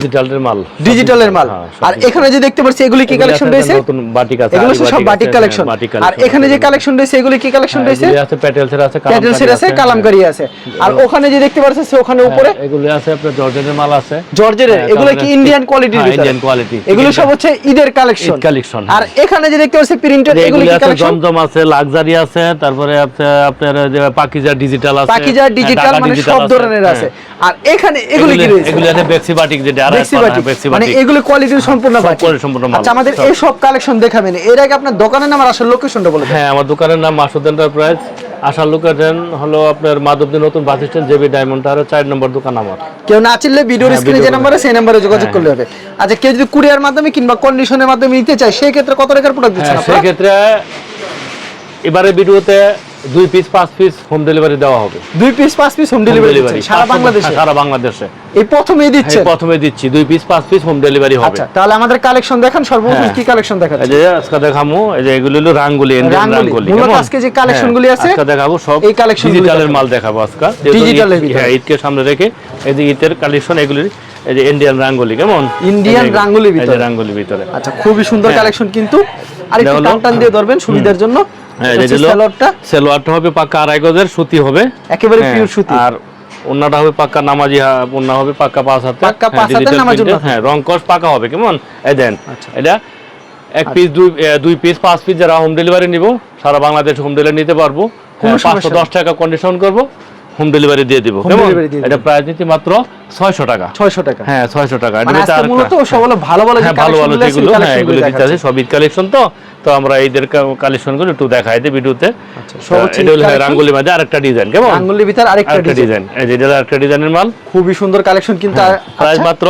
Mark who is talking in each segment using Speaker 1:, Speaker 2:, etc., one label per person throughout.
Speaker 1: ডিজিটালের মাল।
Speaker 2: ডিজিটালের মাল।
Speaker 1: হ্যাঁ,
Speaker 2: আর এখানে যে দেখতে পাচ্ছি এগুলি কি কালেকশন রয়েছে?
Speaker 1: নতুন বাটিক আছে,
Speaker 2: এগুলো সব
Speaker 1: বাটিক
Speaker 2: কালেকশন
Speaker 1: হ্যাঁ,
Speaker 2: আর এখানে যে কালেকশন রয়েছে এগুলি কি কালেকশন
Speaker 1: হ্যাঁ,
Speaker 2: রয়েছে?
Speaker 1: আছে প্যাটেলসের আছে
Speaker 2: প্যাটেলসের আছে কালামকারি আছে। আর ওখানে যে দেখতে পাচ্ছেন ওখানে উপরে
Speaker 1: এগুলি আছে আপনার জর্জেনের মাল আছে।
Speaker 2: জর্জের
Speaker 1: হ্যাঁ,
Speaker 2: এগুলো কি ইন্ডিয়ান কোয়ালিটির ভিতরে?
Speaker 1: Indian quality।
Speaker 2: এগুলো সব হচ্ছে ঈদের কালেকশন
Speaker 1: collection,
Speaker 2: আর। এখানে যে দেখতে পাচ্ছি প্রিন্টেড এগুলি কি
Speaker 1: আছে
Speaker 2: কালেকশন
Speaker 1: জমজম আছে লাক্সারি আছে তারপরে আপনার যে পাকিজা ডিজিটাল আছে।
Speaker 2: পাকিজা ডিজিটাল মানে সব ধরনের আছে। আর এখানে এগুলি কি রয়েছে?
Speaker 1: এগুলি আছে বেক্সি বাটিক যেটা।
Speaker 2: মানে এগুলো কোয়ালিটির সম্পূর্ণ
Speaker 1: সব
Speaker 2: বাটিক।
Speaker 1: quality সম্পূর্ণ
Speaker 2: আচ্ছা আমাদের এই সব কালেকশন দেখাবেন এর। আগে আপনার দোকানের নাম আর আসল লোকেশনটা বলে
Speaker 1: হ্যাঁ আমার দোকানের নাম মাসুদ এন্টারপ্রাইজ আশার লোকেশন হলো আপনার মাধবদী নতুন বাস স্ট্যান্ড জেবি ডায়মন্ড টাওয়ারের চার নম্বর দোকান আমার।
Speaker 2: কেউ না চিনলে ভিডিওর
Speaker 1: হ্যাঁ,
Speaker 2: স্ক্রিনে যে নাম্বারে সেই নাম্বারে যোগাযোগ
Speaker 1: হ্যাঁ,
Speaker 2: করলে হবে। আচ্ছা কেউ যদি কুরিয়ার মাধ্যমে কিংবা কন্ডিশনের মাধ্যমে নিতে চায় সেই ক্ষেত্রে কত টাকার প্রোডাক্ট দিচ্ছেন
Speaker 1: সেক্ষেত্রে এবারে ভিডিওতে দুই পিস পাঁচ পিস হোম ডেলিভারি দেওয়া হবে।
Speaker 2: দুই পিস পাঁচ পিস হোম ডেলিভারি সারা বাংলাদেশে?
Speaker 1: সারা বাংলাদেশে।
Speaker 2: এই প্রথমেই
Speaker 1: প্রথমে দিচ্ছি দুই পিস পাঁচ পিস হোম ডেলিভারি হবে।
Speaker 2: আচ্ছা তাহলে আমাদের কালেকশন দেখান সর্বপ্রথম
Speaker 1: হ্যাঁ।
Speaker 2: কি কালেকশন
Speaker 1: এই যে আজকে দেখামু এই যে এগুলো হলো রাঙ্গুলি ইন্ডিয়ান
Speaker 2: রাঙ্গুলি।
Speaker 1: রাঙ্গুলি
Speaker 2: মূলত
Speaker 1: কেমন?
Speaker 2: আজকে যে collection গুলি
Speaker 1: হ্যাঁ,
Speaker 2: আছে,
Speaker 1: আজকে দেখাবো সব
Speaker 2: এই গুলি
Speaker 1: ডিজিটালের মাল দেখাবো আজকে। হ্যাঁ ঈদকে সামনে রেখে এই যে ঈদের কালেকশন এগুলি এই যে ইন্ডিয়ান রাঙ্গুলি কেমন? এই যে
Speaker 2: ভিতরে।
Speaker 1: রাঙ্গুলির ভিতরে।
Speaker 2: আচ্ছা খুবই সুন্দর
Speaker 1: হ্যাঁ।
Speaker 2: কালেকশন কিন্তু। আর একটু টান দিয়ে ধরবেন সুবিধার জন্য।
Speaker 1: হ্যাঁ
Speaker 2: সালোয়ারটা।
Speaker 1: হবে পাকা আড়াই গজের সুতি হবে।
Speaker 2: একেবারে
Speaker 1: হ্যাঁ,
Speaker 2: পিওর সুতি।
Speaker 1: আর ওন্নাটা হবে পাকা নামাজি ওন্না হবে পাকা পাঁচ হাতে।
Speaker 2: পাক্কা
Speaker 1: হ্যাঁ,
Speaker 2: পাঁচ
Speaker 1: হাতে
Speaker 2: নামাজি।
Speaker 1: হ্যাঁ রং কস পাকা হবে কেমন? এই দেন
Speaker 2: আচ্ছা।
Speaker 1: এটা এক পিস দুই দুই পিস পাঁচ পিস যারা হোম ডেলিভারি নিব সারা বাংলাদেশ হোম ডেলিভারি নিতে পারব। হ্যাঁ, পাঁচশো দশ টাকা কন্ডিশন করব। হোম ডেলিভারি দিয়ে দিব। কেমন? এটা প্রাইস নিচ্ছি মাত্র ছয়শো টাকা।
Speaker 2: ছয়শো টাকা।
Speaker 1: হ্যাঁ ছয়শো টাকা। এটা
Speaker 2: মানে আজকে
Speaker 1: আরেকটা-
Speaker 2: মূলত সব হলো ভালো ভালো
Speaker 1: হ্যাঁ ভালো ভালো যেগুলো হ্যাঁ এগুলো দিতে আছে। সব ঈদ কালেকশন তো। তো আমরা ঈদের কালেকশনগুলো একটু দেখাই দিই ভিডিওতে।
Speaker 2: হচ্ছে
Speaker 1: এটা হলো হ্যাঁ। রাঙ্গুলি মাঝে আরেকটা ডিজাইন কেমন?
Speaker 2: আঙ্গুলির ভিতর আরেকটা ডিজাইন
Speaker 1: এই যে এটা আরেকটা ডিজাইনের মাল।
Speaker 2: খুবই সুন্দর কালেকশন কিন্তু আর-
Speaker 1: প্রাইস
Speaker 2: আচ্ছা,
Speaker 1: মাত্র।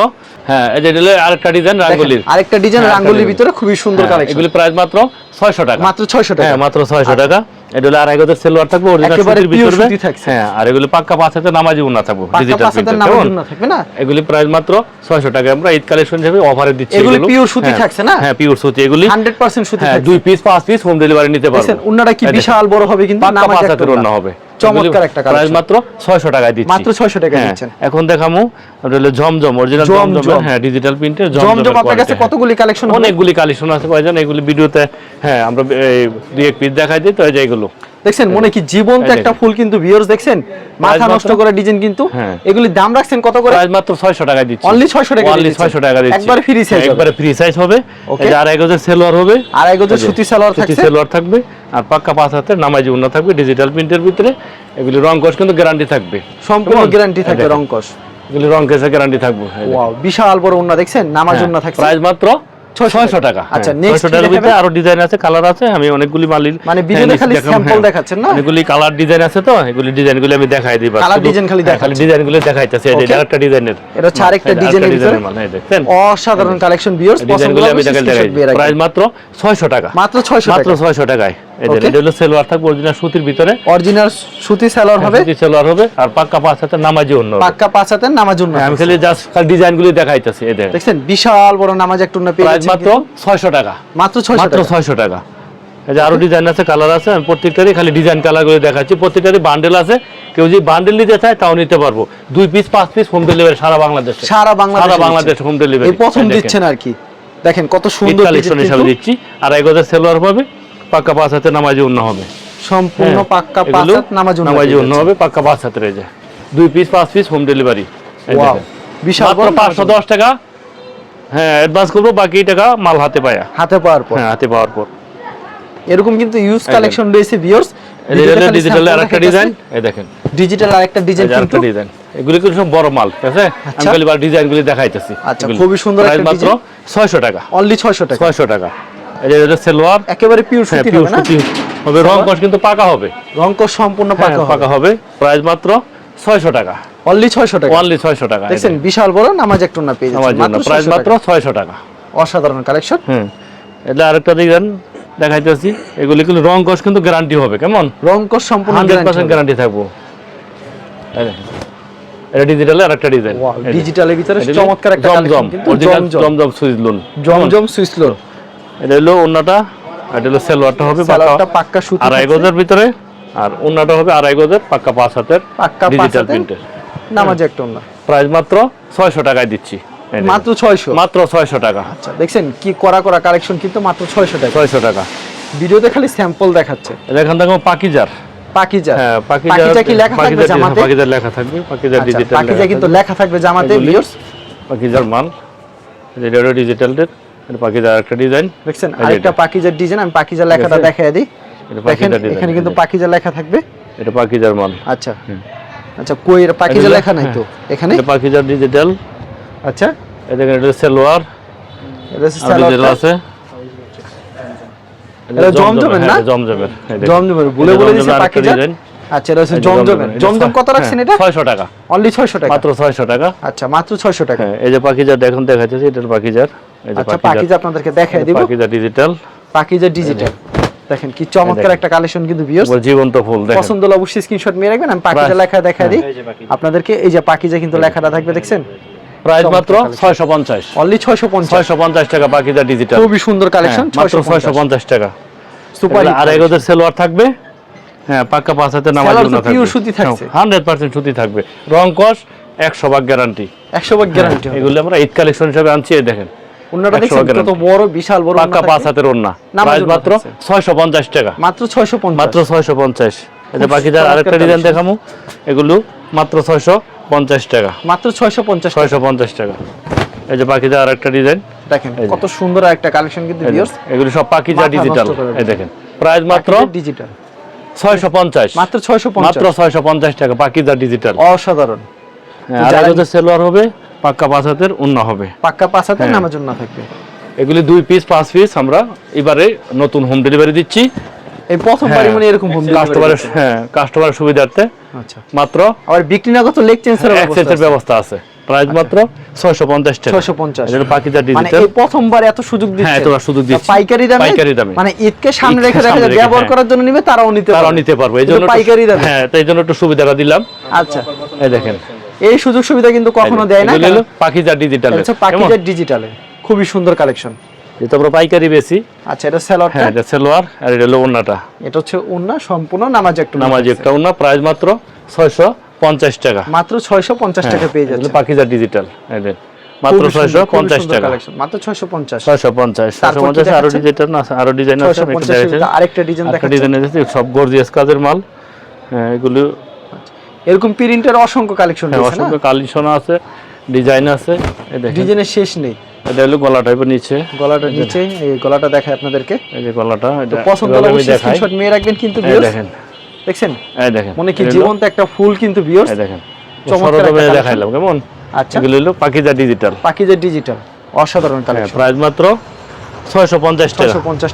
Speaker 1: হ্যাঁ এই যে এটা হলো আরেকটা ডিজাইন রাঙ্গুলির।
Speaker 2: আরেকটা ডিজাইন
Speaker 1: হ্যাঁ,
Speaker 2: রাঙ্গুলির ভিতরে খুবই সুন্দর
Speaker 1: হ্যাঁ,
Speaker 2: কালেকশন
Speaker 1: এগুলি প্রাইস মাত্র 600 টাকা।
Speaker 2: মাত্র 600 টাকা।
Speaker 1: হ্যাঁ মাত্র 600 টাকা। এটা হলো আড়াই গজের সেলোয়ার থাকবে অরিজিনাল
Speaker 2: একেবারে
Speaker 1: সুতির
Speaker 2: pure
Speaker 1: ভিতরে
Speaker 2: সুতি থাকছে।
Speaker 1: হ্যাঁ আর এগুলি পাক্কা পাঁচ হাতে নামাজি উন্না থাকবে ডিজিটাল
Speaker 2: পাঁচ হাতের
Speaker 1: প্রিন্টের
Speaker 2: নামের
Speaker 1: কেমন
Speaker 2: জন্য থাকবে না
Speaker 1: এগুলি প্রাইস মাত্র 600 টাকা আমরা ঈদ কালেকশন হিসেবে অফারে দিচ্ছি
Speaker 2: এগুলি
Speaker 1: এগুলো।
Speaker 2: pure সুতি
Speaker 1: হ্যাঁ,
Speaker 2: থাকছে না?
Speaker 1: হ্যাঁ পিওর সুতি এগুলি
Speaker 2: 100% সুতি
Speaker 1: হ্যাঁ
Speaker 2: থাকছে।
Speaker 1: দুই পিস পাঁচ পিস হোম ডেলিভারি নিতে পারব
Speaker 2: দেখছেন উন্নাটা কি বিশাল বড় হবে কিন্তু নামাজ উন্না।
Speaker 1: হবে
Speaker 2: চমৎকার একটা কালেকশন
Speaker 1: মাত্র 600 টাকায় দিচ্ছি।
Speaker 2: মাত্র 600 টাকা
Speaker 1: হ্যাঁ,
Speaker 2: দিচ্ছেন।
Speaker 1: এখন দেখামু হলো জমজম অরিজিনাল।
Speaker 2: জমজম।
Speaker 1: হ্যাঁ ডিজিটাল প্রিন্টের
Speaker 2: জমজম আপনার কাছে
Speaker 1: হ্যাঁ।
Speaker 2: কতগুলি কালেকশন
Speaker 1: অনেকগুলি কালেকশন আছে ভাইজান এগুলি ভিডিওতে হ্যাঁ আমরা এই দুই এক পিস দেখাই দিই তো এই যে এগুলো।
Speaker 2: দেখছেন মনে কি জীবন্ত একটা ফুল কিন্তু ভিউয়ার্স দেখছেন মাথা নষ্ট করা ডিজাইন কিন্তু
Speaker 1: হ্যাঁ।
Speaker 2: এগুলি দাম রাখছেন কত করে?
Speaker 1: প্রাইস মাত্র 600 টাকায় দিচ্ছি।
Speaker 2: Only 600 টাকা
Speaker 1: অনলি 600 টাকা দিচ্ছি।
Speaker 2: একবারে
Speaker 1: হ্যাঁ,
Speaker 2: হবে।
Speaker 1: একবারে ফ্রি সাইজ হবে. এই আড়াই গজের সেলোয়ার হবে।
Speaker 2: আড়াই গজের
Speaker 1: এই যে,
Speaker 2: সুতি সালোয়ার
Speaker 1: সুতি
Speaker 2: থাকছে।
Speaker 1: সেলোয়ার থাকবে। আর পাক্কা পাঁচ হাতের নামাজি উন্না থাকবে ডিজিটাল প্রিন্টের ভিতরে। এগুলি রং কস কিন্তু গ্যারান্টি থাকবে।
Speaker 2: সম্পূর্ণ গ্যারান্টি থাকবে
Speaker 1: দেখেন।
Speaker 2: রংকশ
Speaker 1: এগুলি রং কেসে গ্যারান্টি থাকবে।
Speaker 2: ওয়াও বিশাল বড় উন্না দেখছেন? নামাজ
Speaker 1: হ্যাঁ,
Speaker 2: উন্না থাকছে।
Speaker 1: প্রাইস মাত্র 600 টাকা।
Speaker 2: আচ্ছা,
Speaker 1: হ্যাঁ,
Speaker 2: next
Speaker 1: 600
Speaker 2: কি
Speaker 1: টাকার ভিতরে আরও ডিজাইন আছে কালার আছে আমি অনেকগুলি মালির
Speaker 2: মানে ভিডিওতে খালি sample দেখাচ্ছেন না?
Speaker 1: অনেকগুলি কালার ডিজাইন আছে তো এগুলি ডিজাইনগুলি আমি দেখাই।
Speaker 2: ডিজাইন খালি
Speaker 1: হ্যাঁ, খালি
Speaker 2: দেখাচ্ছেন।
Speaker 1: ডিজাইনগুলি এই যে আরেকটা ডিজাইনের
Speaker 2: এটা হচ্ছে আরেকটা ডিজাইনের ভিতরে।
Speaker 1: ডিজাইনের মাল এই দেখছেন?
Speaker 2: অসাধারণ কালেকশন ভিউয়ার্স পছন্দ
Speaker 1: ডিজাইনগুলি আমি দেখাই প্রাইস মাত্র 600 টাকা।
Speaker 2: মাত্র 600
Speaker 1: মাত্র 600 টাকায়. এটা হলো সেলওয়ার থাকবে অরিজিনাল সুতির ভিতরে।
Speaker 2: অরিজিনাল সুতি সালোয়ার হবে।
Speaker 1: সুতি সেলওয়ার হবে আর পাক্কা পাঁচ নামাজি অন্য
Speaker 2: পাক্কা পাঁচ হাতের নামাজ উন্না
Speaker 1: হ্যাঁ, আমি খালি জাস্ট খালি ডিজাইনগুলি দেখাইতেছি এই দেখেন।
Speaker 2: দেখছেন বিশাল বড় নামাজ একটা উন্না পেয়ে
Speaker 1: প্রাইস মাত্র 600 টাকা।
Speaker 2: মাত্র 600
Speaker 1: মাত্র
Speaker 2: টাকা।
Speaker 1: ছয়শো টাকা। এই যে আরও ডিজাইন আছে কালার আছে আমি প্রত্যেকটারই খালি ডিজাইন দেখাচ্ছি প্রত্যেকটারই বান্ডেল আছে। কেউ যদি বান্ডেল নিতে চায় তাও নিতে পারব। দুই পিস পাঁচ পিস হোম ডেলিভারি সারা বাংলাদেশে।
Speaker 2: সারা বাংলাদেশে
Speaker 1: সারা বাংলাদেশ হোম ডেলিভারি
Speaker 2: প্রথম দিচ্ছেন আর কি। দেখেন কত সুন্দর
Speaker 1: কালেকশন হিসাবে দিচ্ছি। আর এক হাজার সেলোয়ার পাবে। পাক্কা পাঁচ হাতে নামাজি অন্য হবে।
Speaker 2: সম্পূর্ণ
Speaker 1: হ্যাঁ,
Speaker 2: পাক্কা পাঁচ হাত নামাজ
Speaker 1: নামাজি অন্য হবে পাক্কা পাঁচ হাতের এই যে দুই পিস পাঁচ পিস হোম ডেলিভারি
Speaker 2: বিশাল
Speaker 1: পাঁচশো দশ টাকা। হ্যাঁ অ্যাডভান্স করব বাকি টাকা মাল হাতে পায়া।
Speaker 2: হাতে পাওয়ার পর।
Speaker 1: হ্যাঁ হাতে পাওয়ার পর।
Speaker 2: এরকম কিন্তু ইউজ কালেকশন রয়েছে ভিউয়ার্স
Speaker 1: ডিজিটালের আরেকটা ডিজাইন এই দেখেন।
Speaker 2: ডিজিটাল আরেকটা ডিজাইন কিন্তু
Speaker 1: ডিজাইন এগুলি কিন্তু সব বড় মাল ঠিক আছে? আমি
Speaker 2: আচ্ছা।
Speaker 1: খালি ডিজাইন গুলি দেখাইতেছি
Speaker 2: আচ্ছা, খুবই সুন্দর একটা
Speaker 1: মাত্র ছয়শো টাকা।
Speaker 2: অনলি 600 টাকা।
Speaker 1: ছয়শো টাকা। যে এটা সেলোয়ার
Speaker 2: একেবারে পিওর
Speaker 1: হ্যাঁ
Speaker 2: সুতি
Speaker 1: পিওর সুতি। হবে রং কিন্তু পাকা হবে।
Speaker 2: রংকশ সম্পূর্ণ
Speaker 1: হ্যাঁ,
Speaker 2: পাকা হবে।
Speaker 1: পাকা হবে। প্রাইস মাত্র ছয়শো টাকা।
Speaker 2: অনলি 600 টাকা।
Speaker 1: অনলি ছয়শো টাকা
Speaker 2: দেখছেন বিশাল বড় নামাজ একটা না পেয়ে যাচ্ছেন।
Speaker 1: জন্য।
Speaker 2: মাত্র
Speaker 1: প্রাইস
Speaker 2: 600
Speaker 1: মাত্র
Speaker 2: টাকা। অসাধারণ কালেকশন
Speaker 1: হুম। এটা আরেকটা ডিজাইন দেখাইতেছি এগুলি কিন্তু রং কস কিন্তু গ্যারান্টি হবে কেমন?
Speaker 2: রংকশ সম্পূর্ণ
Speaker 1: হান্ড্রেড
Speaker 2: গ্যারান্টি
Speaker 1: পার্সেন্ট গ্যারান্টি থাকব। এটা ডিজিটালের আরেকটা ডিজাইন
Speaker 2: ডিজিটালের ভিতরে চমৎকার একটা
Speaker 1: জমজম
Speaker 2: জমজম।
Speaker 1: সুইচ লোন
Speaker 2: জমজম সুইসলো
Speaker 1: এটা হলো ওন্নাটা এটা হলো সেলোয়ারটা হবে পাক্কা
Speaker 2: পাক্কা সুতি
Speaker 1: আড়াই গজের ভিতরে আর ওন্নাটা হবে আড়াই গজের পাক্কা পাঁচ হাতের
Speaker 2: পাক্কা
Speaker 1: ডিজিটাল প্রিন্টের
Speaker 2: নামাজ একটা
Speaker 1: প্রাইস মাত্র ছয়শো টাকায় দিচ্ছি।
Speaker 2: মাত্র ছয়শো?
Speaker 1: মাত্র ছয়শো টাকা।
Speaker 2: আচ্ছা দেখছেন কি করা করা কালেকশন কিন্তু মাত্র ছয়শো টাকা।
Speaker 1: ছয়শো টাকা।
Speaker 2: ভিডিওতে খালি স্যাম্পল দেখাচ্ছে।
Speaker 1: এখান থেকে পাকিজার।
Speaker 2: পাকিজা
Speaker 1: হ্যাঁ
Speaker 2: পাকিজা কি লেখা থাকবে
Speaker 1: পাকিজার
Speaker 2: জামাতে?
Speaker 1: পাকিজার লেখা থাকবে পাকিজার
Speaker 2: আচ্ছা,
Speaker 1: ডিজিটাল
Speaker 2: পাকিজা কিন্তু লেখা থাকবে জামাতে
Speaker 1: এগুলি-
Speaker 2: ভিউয়ার্স
Speaker 1: পাকিজার মাল এটা হলো ডিজিটালের এটা পাকিজার একটা ডিজাইন
Speaker 2: দেখছেন আরেকটা পাকিজার ডিজাইন আমি পাকিজা লেখাটা? দেখাই দিই। দেখেন এখানে কিন্তু পাকিজা লেখা থাকবে।
Speaker 1: এটা পাকিজার মাল।
Speaker 2: আচ্ছা। আচ্ছা কই এর পাকিজা লেখা নাই তো?
Speaker 1: হ্যাঁ।
Speaker 2: এখানে?
Speaker 1: এটা পাকিজার ডিজিটাল
Speaker 2: আচ্ছা।
Speaker 1: এটা এটা সালোয়ার।
Speaker 2: এটা সালোয়ারটা।
Speaker 1: আছে।
Speaker 2: এটা জমজমের না?
Speaker 1: জমজমের।
Speaker 2: জমজমের বলে বলে দিছে
Speaker 1: জমজমের আরেকটা
Speaker 2: পাকিজা
Speaker 1: ডিজাইন।
Speaker 2: আচ্ছা এটা হচ্ছে জমজমের। জমজম কত রাখছেন এটা?
Speaker 1: ছয়শো টাকা।
Speaker 2: অনলি 600 টাকা।
Speaker 1: মাত্র ছয়শো টাকা।
Speaker 2: আচ্ছা মাত্র 600 টাকা।
Speaker 1: হ্যাঁ এই যে পাকিজার দেখুন দেখাচ্ছে এটার পাকিজার।
Speaker 2: আচ্ছা পাকিজা আপনাদেরকে দেখাই দিব।
Speaker 1: পাকিজা ডিজিটাল
Speaker 2: পাকিজা ডিজিটাল দেখেন কি চমৎকার একটা কালেকশন কিন্তু ভিউয়ার্স
Speaker 1: জীবন্ত ফুল দেখেন।
Speaker 2: পছন্দ হলে অবশ্যই স্ক্রিনশট নিয়ে রাখবেন আমি পাকিজা লেখা দেখাই দিই। আপনাদেরকে এই যে পাকিজা কিন্তু লেখাটা থাকবে দেখছেন?
Speaker 1: প্রাইস মাত্র
Speaker 2: collection।
Speaker 1: ছয়শো পঞ্চাশ।
Speaker 2: অনলি 650
Speaker 1: ছয়শো পঞ্চাশ টাকা পাকিজা ডিজিটাল
Speaker 2: খুবই সুন্দর কালেকশন
Speaker 1: মাত্র ছয়শো পঞ্চাশ। টাকা।
Speaker 2: সুপার
Speaker 1: আর এগোদের সেলোয়ার থাকবে? হ্যাঁ পাক্কা পাঁচ হাতে নামাজ থাকবে।
Speaker 2: সুতি থাকছে।
Speaker 1: হান্ড্রেড পার্সেন্ট সুতি থাকবে। রং কস একশো ভাগ গ্যারান্টি
Speaker 2: 100 ভাগ গ্যারান্টি
Speaker 1: এগুলো আমরা ঈদ কালেকশন হিসেবে আনছি দেখেন। 100
Speaker 2: দেখছেন কত বড় বিশাল বড়
Speaker 1: পাক্কা পাঁচ হাতের ওন্না প্রাইস মাত্র
Speaker 2: থাকছে।
Speaker 1: ছয়শো পঞ্চাশ টাকা।
Speaker 2: মাত্র 650
Speaker 1: মাত্র ছয়শো পঞ্চাশ। এটা
Speaker 2: খুব
Speaker 1: পাখিদার আরেকটা ডিজাইন দেখামু। এগুলো মাত্র ছয়শো পঞ্চাশ টাকা।
Speaker 2: মাত্র 650 টাকা।
Speaker 1: ছয়শো পঞ্চাশ টাকা। এই যে পাখিদার আরেকটা ডিজাইন
Speaker 2: দেখেন কত সুন্দর একটা কালেকশন কিন্তু ভিউয়ার্স
Speaker 1: এগুলো সব ডিজিটাল এই দেখেন প্রাইস মাত্র
Speaker 2: ডিজিটাল
Speaker 1: ছয়শো পঞ্চাশ।
Speaker 2: মাত্র 650
Speaker 1: মাত্র পঞ্চাশ টাকা পাকিজা ডিজিটাল
Speaker 2: অসাধারণ।
Speaker 1: আর সেলোয়ার হবে পাক্কা পাঁচ হাতের উন্ন হবে।
Speaker 2: পাক্কা পাঁচাতে
Speaker 1: হ্যাঁ।
Speaker 2: নামার জন্য থাকবে।
Speaker 1: এগুলি দুই পিস পাঁচ পিস আমরা এবারে নতুন হোম ডেলিভারি দিচ্ছি।
Speaker 2: এই প্রথমবারই মানে এরকম হোম
Speaker 1: কাস্টমারের হ্যাঁ কাস্টমারের সুবিধার্থে।
Speaker 2: আচ্ছা।
Speaker 1: মাত্র
Speaker 2: আবার বিক্রি না কত লেগ চেঞ্জের
Speaker 1: এক্সচেঞ্জের ব্যবস্থা আছে। প্রাইস মাত্র ছয়শো পঞ্চাশ টাকা।
Speaker 2: 650
Speaker 1: এটা পাকিজা
Speaker 2: মানে এই প্রথমবার এত সুযোগ দিচ্ছে।
Speaker 1: হ্যাঁ, এতবার সুযোগ দিচ্ছি।
Speaker 2: পাইকারি দামে
Speaker 1: পাইকারি দামে।
Speaker 2: মানে ঈদকে সামনে রেখে দেখা যায় ব্যবহার
Speaker 1: হ্যাঁ।
Speaker 2: করার জন্য নিবে তারাও নিতে
Speaker 1: তারাও
Speaker 2: পারবে।
Speaker 1: নিতে পারব।
Speaker 2: পাইকারি দামে।
Speaker 1: হ্যাঁ তাই জন্য একটু সুবিধাটা দিলাম।
Speaker 2: আচ্ছা।
Speaker 1: এই দেখেন।
Speaker 2: এই সুযোগ সুবিধা কিন্তু কখনো দেয় না
Speaker 1: পাকিজা ডিজিটাল
Speaker 2: এটা হচ্ছে ডিজিটালে খুবই সুন্দর কালেকশন
Speaker 1: যেহেতু আমরা পাইকারি বেশি।
Speaker 2: আচ্ছা এটা স্যালোয়ারটা
Speaker 1: হ্যাঁ এটা সেলোয়ার আর এটা হলো ওন্নাটা
Speaker 2: এটা হচ্ছে উন্না সম্পূর্ণ নামাজ একটু
Speaker 1: নামাজি একটা ওন্না প্রাইস মাত্র ছয়শো পঞ্চাশ টাকা।
Speaker 2: মাত্র 650 টাকা পেয়ে যাচ্ছে
Speaker 1: পাকিজা ডিজিটাল এই মাত্র
Speaker 2: খুবই
Speaker 1: ছয়শো
Speaker 2: সুন্দর, খুবই
Speaker 1: পঞ্চাশ
Speaker 2: সুন্দর
Speaker 1: টাকা।
Speaker 2: collection। মাত্র 650
Speaker 1: ছয়শো পঞ্চাশ। ছয়শো
Speaker 2: তারপর কি
Speaker 1: পঞ্চাশ আরও
Speaker 2: দেখাচ্ছেন?
Speaker 1: ডিজাইন আছে আরও ডিজাইন আছে
Speaker 2: 650 আরেকটা ডিজাইন দেখাচ্ছি।
Speaker 1: ডিজাইন আছে সব গর্জিয়াস কাজের মাল। হ্যাঁ এগুলো
Speaker 2: এরকম প্রিন্টের অসংখ্য কালেকশন
Speaker 1: হ্যাঁ
Speaker 2: না?
Speaker 1: অসংখ্য কালিশন আছে ডিজাইন আছে এই দেখেন।
Speaker 2: ডিজাইনের শেষ নেই।
Speaker 1: এটা হলো গলা টাইপের নিচে।
Speaker 2: গলাটা নিচে এই গলাটা দেখায় আপনাদেরকে।
Speaker 1: এই যে গলাটা এটা
Speaker 2: পছন্দ হলে
Speaker 1: আমি দেখাই।
Speaker 2: স্ক্রিনশট নিয়ে রাখবেন কিন্তু ভিউয়ার্স
Speaker 1: দেখেন।
Speaker 2: দেখছেন?
Speaker 1: এই দেখেন
Speaker 2: মনে কি জীবন্ত একটা ফুল কিন্তু ভিউয়ার্স
Speaker 1: দেখেন।
Speaker 2: চমৎকার
Speaker 1: সরদমে দেখাইলাম কেমন?
Speaker 2: আচ্ছা।
Speaker 1: এগুলো হলো পাকিজা ডিজিটাল
Speaker 2: পাকিজের ডিজিটাল অসাধারণ কালেকশন
Speaker 1: প্রাইস মাত্র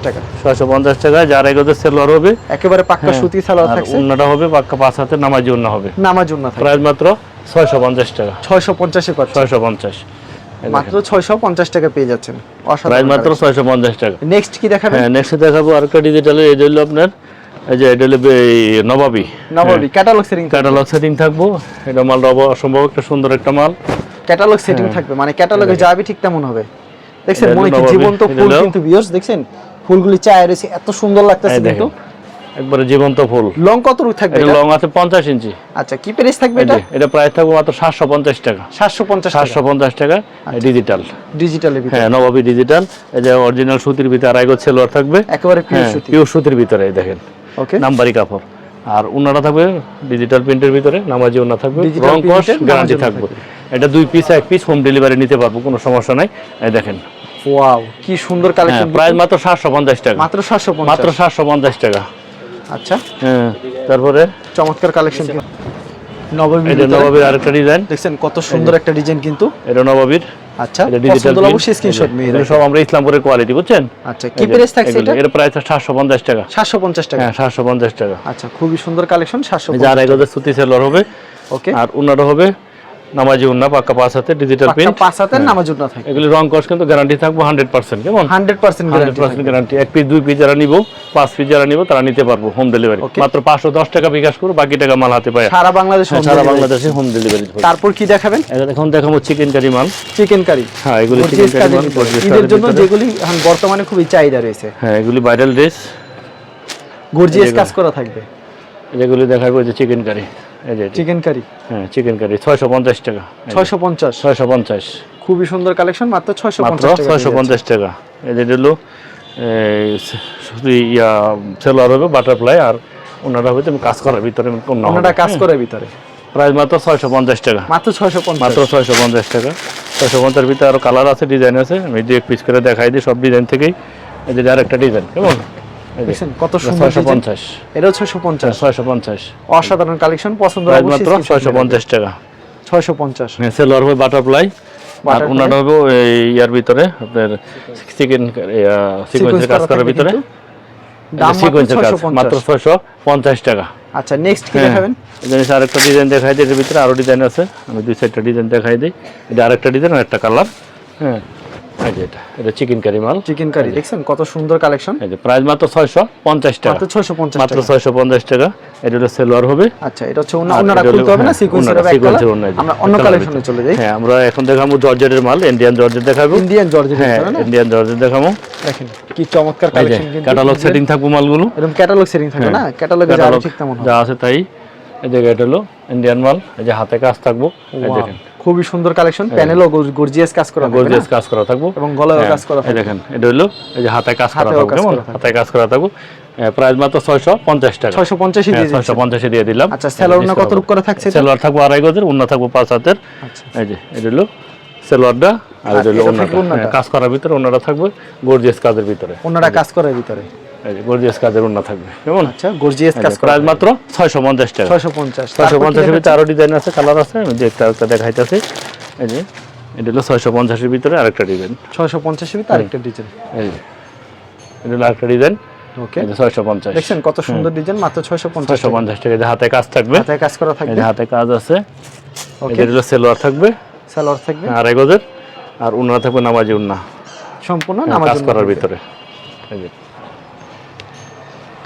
Speaker 1: টাকা।
Speaker 2: 650 টাকা।
Speaker 1: যার এগোতে সেলোয়ার হবে।
Speaker 2: একেবারে পাক্কা
Speaker 1: হ্যাঁ।
Speaker 2: সুতি সালোয়ার থাকছে।
Speaker 1: অন্যটা হবে পাক্কা পাঁচ হাতে নামাজি অন্য হবে।
Speaker 2: নামাজ জন্য থাকে
Speaker 1: প্রাইস মাত্র ছয়শো পঞ্চাশ টাকা।
Speaker 2: 650 এ পাচ্ছেন।
Speaker 1: ছয়শো পঞ্চাশ।
Speaker 2: মাত্র 650 টাকা পেয়ে যাচ্ছেন।
Speaker 1: প্রাইস মাত্র ছয়শো পঞ্চাশ টাকা।
Speaker 2: নেক্সট কি দেখাবেন?
Speaker 1: হ্যাঁ নেক্সট দেখাবো এই হলো আপনার এই যে এটা হলো এই নবাবী।
Speaker 2: ক্যাটালগ সেটিং
Speaker 1: ক্যাটালগ সেটিং থাকব। এটা মাল রব অসম্ভব একটা সুন্দর একটা মাল।
Speaker 2: ক্যাটালগ সেটিং থাকবে। মানে ক্যাটালগে যাবে ঠিক তেমন হবে। দেখছেন মনে কি জীবন্ত ফুল কিন্তু ভিউয়ার্স দেখছেন? ফুলগুলি চায় রয়েছে এত সুন্দর লাগতেছে কিন্তু।
Speaker 1: একবারে জীবন্ত ফুল।
Speaker 2: লং কত রূপ থাকবে
Speaker 1: এটা? লং আছে পঞ্চাশ ইঞ্চি।
Speaker 2: আচ্ছা কি প্রাইস থাকবে এটা?
Speaker 1: এটা প্রাইস থাকবে মাত্র সাতশো পঞ্চাশ টাকা।
Speaker 2: 750
Speaker 1: সাতশো
Speaker 2: টাকা।
Speaker 1: পঞ্চাশ টাকা
Speaker 2: আচ্ছা।
Speaker 1: ডিজিটাল
Speaker 2: ডিজিটালের ভিতরে।
Speaker 1: হ্যাঁ নবাবী ডিজিটাল এই যে অরিজিনাল সুতির ভিতরে আড়াই গোছ সেলোয়ার থাকবে।
Speaker 2: একেবারে পিওর
Speaker 1: হ্যাঁ
Speaker 2: সুতি।
Speaker 1: পিওর সুতির ভিতরে দেখেন।
Speaker 2: ওকে
Speaker 1: নাম্বারি কাপড়। আর উন্নাটা থাকবে ডিজিটাল প্রিন্টের ভিতরে নামাজি উন্না থাকবে। রং কস গ্যারান্টি থাকবে। এটা দুই পিস এক পিস হোম ডেলিভারি নিতে পারব কোনো সমস্যা নাই। দেখেন।
Speaker 2: ওয়াও কি সুন্দর
Speaker 1: হ্যাঁ
Speaker 2: কালেকশন
Speaker 1: প্রাইস মাত্র সাতশো পঞ্চাশ টাকা।
Speaker 2: মাত্র 750
Speaker 1: মাত্র সাতশো পঞ্চাশ টাকা।
Speaker 2: আচ্ছা।
Speaker 1: হ্যাঁ তারপরে?
Speaker 2: চমৎকার কালেকশন নবমী
Speaker 1: এটা নবাবীর আরেকটা ডিজাইন
Speaker 2: দেখছেন কত সুন্দর একটা ডিজাইন কিন্তু।
Speaker 1: এটা নবাবীর।
Speaker 2: আচ্ছা
Speaker 1: এটা ডিজিটাল
Speaker 2: অবশ্যই স্ক্রিনশট নিয়ে রাখবেন।
Speaker 1: সব আমরা ইসলামপুরের কোয়ালিটি বুঝছেন?
Speaker 2: আচ্ছা কি প্রাইস থাকছে এটা?
Speaker 1: এর প্রাইস সাতশো পঞ্চাশ টাকা।
Speaker 2: 750 টাকা।
Speaker 1: হ্যাঁ সাতশো পঞ্চাশ টাকা।
Speaker 2: আচ্ছা খুবই সুন্দর কালেকশন
Speaker 1: এই যে
Speaker 2: 750
Speaker 1: আড়াই সুতি সেলোয়ার হবে।
Speaker 2: ওকে
Speaker 1: আর উন্নাটা হবে নামাজি উন্না পাক্কা পাঁচ হাতে ডিজিটাল
Speaker 2: পাক্কা
Speaker 1: প্রিন্ট
Speaker 2: পাঁচ হাতের নামাজ না থাকে
Speaker 1: এগুলি রং কস কিন্তু গ্যারান্টি থাকব হান্ড্রেড পার্সেন্ট কেমন?
Speaker 2: 100%
Speaker 1: হান্ড্রেড
Speaker 2: গ্যারান্টি
Speaker 1: পার্সেন্ট গ্যারান্টি এক পিস দুই পিস যারা নিব পাঁচ পিস যারা নিব তারা নিতে পারব হোম ডেলিভারি মাত্র পাঁচশো দশ টাকা বিকাশ করব বাকি টাকা মাল হাতে পায়।
Speaker 2: সারা বাংলাদেশ
Speaker 1: হ্যাঁ, সারা বাংলাদেশে হোম ডেলিভারি
Speaker 2: তারপর কি দেখাবেন?
Speaker 1: এটা এখন দেখাবো চিকেন কারি মাল।
Speaker 2: চিকেন কারি
Speaker 1: হ্যাঁ এগুলি চিকেন কারি মাল
Speaker 2: ঈদের জন্য যেগুলি বর্তমানে খুবই চাহিদা রয়েছে।
Speaker 1: হ্যাঁ এগুলি ভাইরাল ড্রেস
Speaker 2: গর্জিয়াস কাজ করা থাকবে।
Speaker 1: যেগুলি দেখাবো যে চিকেন কারি।
Speaker 2: চিকেন কারি
Speaker 1: হ্যাঁ চিকেন কারি ছয়শো পঞ্চাশ টাকা।
Speaker 2: ছয়শো পঞ্চাশ?
Speaker 1: ছয়শো পঞ্চাশ।
Speaker 2: খুবই সুন্দর কালেকশন মাত্র ছয়শো
Speaker 1: মাত্র
Speaker 2: পঞ্চাশ টাকা
Speaker 1: ছয়শো পঞ্চাশ টাকা। এদের হলো শুধু ইয়া সেলোয়ার হবে বাটারফ্লাই আর ওনারা হবে তুমি কাজ করার ভিতরে
Speaker 2: ওনাটা কাজ করে ভিতরে।
Speaker 1: প্রাইস মাত্র ছয়শো পঞ্চাশ টাকা।
Speaker 2: মাত্র ছয়শো পঞ্চাশ।
Speaker 1: মাত্র ছয়শো পঞ্চাশ টাকা। ছয়শো পঞ্চাশ ভিতরে আরও কালার আছে ডিজাইন আছে। আমি দু এক পিস করে দেখাই দিই সব ডিজাইন থেকেই। এদের আরেকটা ডিজাইন কেমন?
Speaker 2: দেখছেন কত সুন্দর
Speaker 1: ছয়শো
Speaker 2: design।
Speaker 1: পঞ্চাশ।
Speaker 2: এটাও ছয়শো পঞ্চাশ।
Speaker 1: ছয়শো পঞ্চাশ।
Speaker 2: অসাধারণ কালেকশন পছন্দ
Speaker 1: প্রাইস মাত্র ছয়শো পঞ্চাশ টাকা।
Speaker 2: ছয়শো পঞ্চাশ।
Speaker 1: হ্যাঁ সেলোয়ার হবে বাটারফ্লাই। আর। হবে এই ইয়ার ভিতরে আপনার চিকেন সিকোয়েন্সের কাজ করার ভিতরে।
Speaker 2: দাম
Speaker 1: সিকোয়েন্সের কাজ মাত্র ছয়শো পঞ্চাশ টাকা।
Speaker 2: আচ্ছা নেক্সট কি
Speaker 1: হ্যাঁ।
Speaker 2: দেখাবেন?
Speaker 1: আরেকটা ডিজাইন দেখাই দিই এর ভিতরে আরও ডিজাইন আছে। আমি দুই সাইডটা ডিজাইন দেখাই দিই। এটা আরেকটা ডিজাইন আর একটা কালার হ্যাঁ। এই যে এটা এটা চিকেন কারি মাল।
Speaker 2: চিকেন কারি দেখছেন কত সুন্দর কালেকশন?
Speaker 1: এই যে প্রাইস মাত্র ছয়শো পঞ্চাশ টাকা।
Speaker 2: মাত্র ছয়শো পঞ্চাশ
Speaker 1: মাত্র
Speaker 2: টাকা।
Speaker 1: ছয়শো পঞ্চাশ টাকা। এটা হলো সেলোয়ার হবে।
Speaker 2: আচ্ছা এটা হচ্ছে খুলতে হবে না
Speaker 1: হ্যাঁ,
Speaker 2: আমরা অন্য কালেকশনে চলে যাই।
Speaker 1: হ্যাঁ আমরা এখন দেখাবো জর্জেটের মাল ইন্ডিয়ান জর্জেট দেখাবো।
Speaker 2: ইন্ডিয়ান জর্জেট
Speaker 1: হ্যাঁ ইন্ডিয়ান জর্জেট দেখাবো।
Speaker 2: দেখেন কি চমৎকার কালেকশন
Speaker 1: ক্যাটালগ সেটিং থাকব মালগুলো।
Speaker 2: এরকম ক্যাটালগ সেটিং থাকে না? ক্যাটালগে যা
Speaker 1: আছে তাই। এই যে এটা হলো ইন্ডিয়ান মাল এই যে হাতে কাজ থাকব দেখেন।
Speaker 2: খুবই সুন্দর কালেকশন প্যানেলও গর্জিয়াস কাজ করা
Speaker 1: গর্জিয়াস কাজ করা থাকব।
Speaker 2: এবং গলায়ও
Speaker 1: হ্যাঁ,
Speaker 2: কাজ করা থাকবে।
Speaker 1: দেখেন এটা হলো এই যে হাতে কাজ করা থাকবে কেমন হাতে কাজ করা থাকব। প্রাইস মাত্র ছয়শো পঞ্চাশ টাকা।
Speaker 2: ছয়শো পঞ্চাশই দিয়ে
Speaker 1: ছয়শো
Speaker 2: দিচ্ছেন।
Speaker 1: পঞ্চাশে দিয়ে দিলাম।
Speaker 2: আচ্ছা স্যালোর না কত রূপ করে থাকছে এটা?
Speaker 1: সেলোয়ার থাকব আড়াই গজের অন্য থাকব পাঁচ হাতের।
Speaker 2: আচ্ছা।
Speaker 1: এই যে এটা হলো সেলোয়ারটা আর এটা হলো
Speaker 2: থাকবে ওড়নাটা।
Speaker 1: হ্যাঁ, কাজ করার ভিতরে অন্যটা থাকবে গর্জিয়াস কাজের ভিতরে।
Speaker 2: অন্যরা কাজ করে ভিতরে।
Speaker 1: গর্জিয়াস কাজের অন্য থাকবে। কেমন?
Speaker 2: আচ্ছা গর্জিয়াস কাজ
Speaker 1: প্রাইস মাত্র ছয়শো পঞ্চাশ টাকা।
Speaker 2: ছয়শো পঞ্চাশ।
Speaker 1: ছয়শো পঞ্চাশের ভিতরে আরও ডিজাইন আছে কালার আছে আমি দেখতে একটা দেখাইতেছি। এই যে এটা হলো ছয়শো পঞ্চাশের ভিতরে আরেকটা ডিজাইন
Speaker 2: ছয়শো পঞ্চাশের ভিতরে আরেকটা ডিজাইন
Speaker 1: এই যে এটা হলো আরেকটা ডিজাইন
Speaker 2: ওকে কত সুন্দর ডিজাইন মাত্র ছয়শো পঞ্চাশ
Speaker 1: ছয়শো পঞ্চাশ টাকা এই হাতে কাজ থাকবে।
Speaker 2: হাতে কাজ করা থাকবে।
Speaker 1: হাতে কাজ আছে।
Speaker 2: ওকে
Speaker 1: এটা হলো সেলোয়ার থাকবে।
Speaker 2: সালোয়ার থাকবে।
Speaker 1: আড়াই গজের আর উন্না থাকবে নামাজি উন্না
Speaker 2: সম্পূর্ণ
Speaker 1: হ্যাঁ,
Speaker 2: নামাজ
Speaker 1: করার ভিতরে। এই যে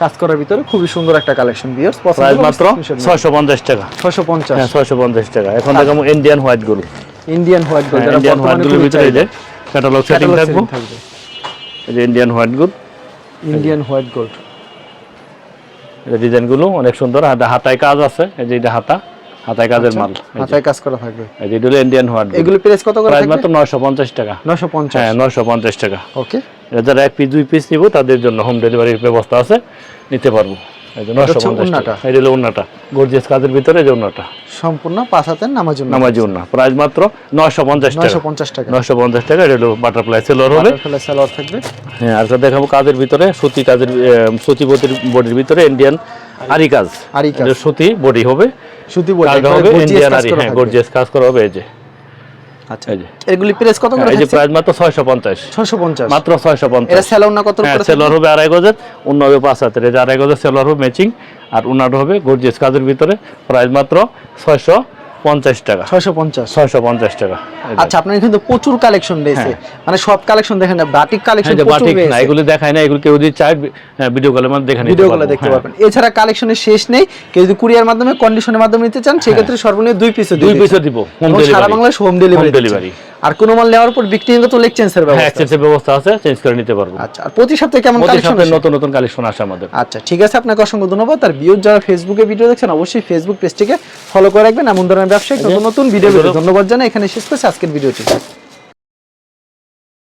Speaker 2: কাজ করার ভিতরে খুবই সুন্দর একটা কালেকশন বিয়ার্স
Speaker 1: প্রাইস মাত্র ছয়শো পঞ্চাশ টাকা।
Speaker 2: ছয়শো পঞ্চাশ।
Speaker 1: হ্যাঁ ছয়শো পঞ্চাশ টাকা। এখন দেখাবো Indian white gold
Speaker 2: Indian white gold যারা
Speaker 1: ইন্ডিয়ান হোয়াইট
Speaker 2: খুবই
Speaker 1: ভিতরে এই যে ক্যাটালগ সেটিং থাকব। এই যে Indian white gold
Speaker 2: Indian white gold
Speaker 1: ডিজাইনগুলো অনেক সুন্দর। হাতে হাতায় কাজ আছে। এই যে এটা হাতা। হাতায় কাজের মাল। এই
Speaker 2: হাতায় কাজ করা থাকবে।
Speaker 1: এই যে ইন্ডিয়ান হোয়াইট
Speaker 2: এগুলো প্রাইস কত করে
Speaker 1: প্রাইস
Speaker 2: থাকবে?
Speaker 1: মাত্র নয়শো পঞ্চাশ টাকা।
Speaker 2: নশো পঞ্চাশ।
Speaker 1: হ্যাঁ নয়শো পঞ্চাশ টাকা।
Speaker 2: ওকে
Speaker 1: যারা এক পিস দুই পিস নিব তাদের জন্য হোম ডেলিভারির ব্যবস্থা আছে নিতে পারব। পঞ্চাশ টাকা। এই হলো উন্নাটা। গর্জিয়াস কাজের ভিতরে যে উন্নাটা।
Speaker 2: সম্পূর্ণ পাঁচ হাতের নামাজ
Speaker 1: নামাজি উন্না। প্রাইস মাত্র নয়শো পঞ্চাশ
Speaker 2: নয়শো পঞ্চাশ টাকা।
Speaker 1: নয়শো পঞ্চাশ টাকা এটা হলো বাটারফ্লাই সেলর হবে।
Speaker 2: থাকবে।
Speaker 1: হ্যাঁ আর একটা দেখাবো কাজের ভিতরে সুতি কাজের সুতি বডির ভিতরে ইন্ডিয়ান আরি কাজ।
Speaker 2: আরি কাজ।
Speaker 1: সুতি বডি হবে।
Speaker 2: সুতি
Speaker 1: হবে ইন্ডিয়ান আরি। হ্যাঁ গর্জিয়াস কাজ করা হবে এই যে।
Speaker 2: আচ্ছা। এগুলি প্রেস কত করে
Speaker 1: এই যে প্রাইস মাত্র
Speaker 2: না কত
Speaker 1: হ্যাঁ
Speaker 2: করে
Speaker 1: সেলর হবে আড়াই গজের অন্য হবে পাঁচ হাতের। এই যে আড়াই গজের সেলর হবে ম্যাচিং আর উনার হবে গর্জিয়াস কাজের ভিতরে। প্রাইস মাত্র ছয়শো পঞ্চাশ টাকা।
Speaker 2: ছয়শো পঞ্চাশ।
Speaker 1: ছয়শো পঞ্চাশ টাকা।
Speaker 2: আচ্ছা আপনার কিন্তু প্রচুর কালেকশন রয়েছে। মানে সব কালেকশন দেখেন না বাটিক কালেকশন
Speaker 1: হ্যাঁ বাটিক না এগুলো দেখায় না এগুলো কেউ যদি চায় ভিডিও কলের মাধ্যমে দেখে
Speaker 2: ভিডিও
Speaker 1: কলে
Speaker 2: দেখতে
Speaker 1: হ্যাঁ।
Speaker 2: পারবেন। এছাড়া কালেকশনের শেষ নেই কেউ যদি কুরিয়ার মাধ্যমে কন্ডিশনের মাধ্যমে নিতে চান সেক্ষেত্রে সর্বনিম্ন দুই পিসে
Speaker 1: দুই পিসও দিব
Speaker 2: সারা
Speaker 1: delivery
Speaker 2: Bangladesh home delivery
Speaker 1: delivery।
Speaker 2: আর কোন মাল নেওয়ার পর বিক্রি তো লেগ
Speaker 1: চেঞ্জের
Speaker 2: ব্যবস্থা
Speaker 1: এক্সচেঞ্জের ব্যবস্থা আছে চেঞ্জ করে নিতে পারব।
Speaker 2: আচ্ছা আর প্রতি সপ্তাহে কেমন
Speaker 1: প্রতি সপ্তাহে নতুন নতুন কালেকশন আসে আমাদের।
Speaker 2: আচ্ছা ঠিক আছে আপনাকে অসংখ্য ধন্যবাদ। আর বিয়োর যারা ফেসবুকে ভিডিও দেখছেন অবশ্যই ফেসবুক পেজটিকে ফলো করে রাখবেন। এমন ধরনের ব্যবসায়িক নতুন নতুন ভিডিও ধন্যবাদ। জানাই। এখানে শেষ করছি। আজকের ভিডিওটি